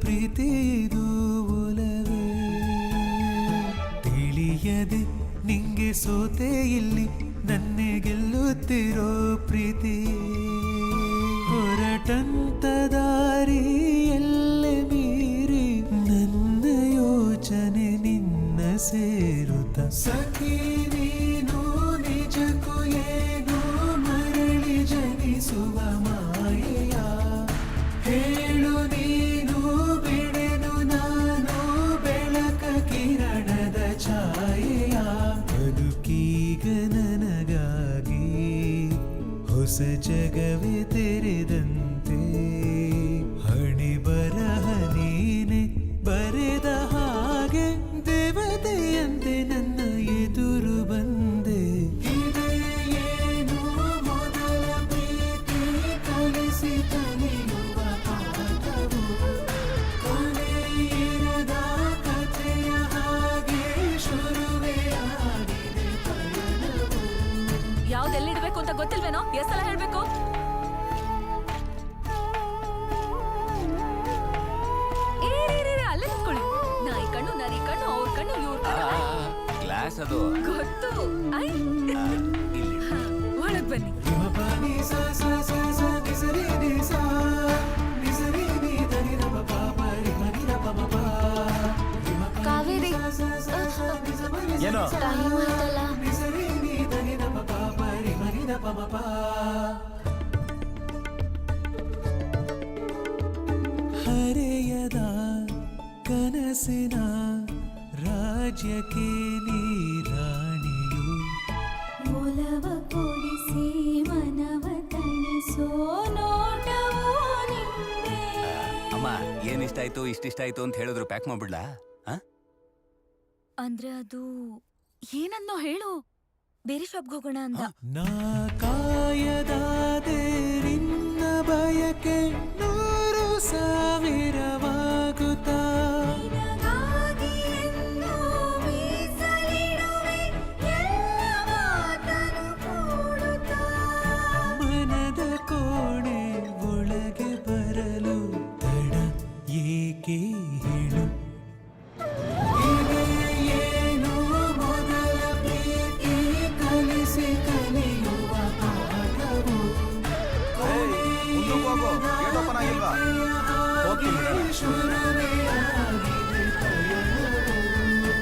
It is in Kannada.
ಪ್ರೀತಿದು ಒಲವೇ. ತಿಳಿಯದೆ ನಿಂಗೆ ಸೋತೆ ಇಲ್ಲಿ ನನ್ನೆ ಗೆಲ್ಲುತ್ತಿರೋ ಪ್ರೀತಿ. ಹೊರಟಂತ ದಾರಿ ಎಲ್ಲೆ ಮೀರಿ ನನ್ನ ಯೋಚನೆ ನಿನ್ನ ಸೇರುತ್ತ. ಸಖಿ ನೀನು ನಿಜಕ್ಕೂ ಏನು ಮರಳಿ ಜನಿಸುವ ಮಾಯೆಯ ನನಗಾಗಿ ಹೊಸ ಜಗವೇ ತೆರೆದಂತೆ ಯಾವ್ದು ಎಲ್ಲಿಡ್ಬೇಕು ಅಂತ ಗೊತ್ತಿಲ್ವೇನೋ? ಎಷ್ಟ್ ಸಲ ಹೇಳ್ಬೇಕು? ಅಲ್ಲೇ ನಿಂತ್ಕೊಳ್ಳಿ ನಾಯಿ ಕಣ್ಣು ನರಿ ಕಣ್ಣು ಅವ್ರ ಕಣ್ಣು ಇವ್ರ ಕಣ್ಣು. ಗ್ಲಾಸ್ ಅದು. ಗೊತ್ತು. ಐ. ಹಾ, ಒಳಗ್ ಬನ್ನಿ. ಕಾವೇರಿ. ಏನೋ ಸ ಸ ಹರೆಯದ ಕನಸಿನ ರಾಜ್ಯಕ್ಕೆ ನೀರಾಣಿಯು ಮೂಲವ ಕೊಡಿಸಿ ಮನವ ತಣಿಸೋ ನೋಟವೋ ನಿಂದೆ. ಅಮ್ಮ ಏನ್ ಇಷ್ಟ ಆಯ್ತು ಇಷ್ಟಿಷ್ಟ ಇಷ್ಟ ಆಯ್ತು ಅಂತ ಹೇಳಿದ್ರು ಪ್ಯಾಕ್ ಮಾಡ್ಬಿಡ್ಲಾ? ಆ? ಅಂದ್ರೆ ಅದು ಏನನ್ನೋ ಹೇಳು? ಬೇರೆ ಶಾಪ್ಗೆ ಹೋಗೋಣ ಅಂತ. ನಾ ಕಾಯದ ನಿನ್ನ ಬಯಕೆ ನೂರು ಮುಂದಕ್ಕೆ ಹೋಗು. ಗೇಟ್ ಓಪನ್ ಆಗಿಲ್ವಾ? ಹೋಗ್ತೀನಿ ಬಿಡೋಣ. ಶುರುವೇ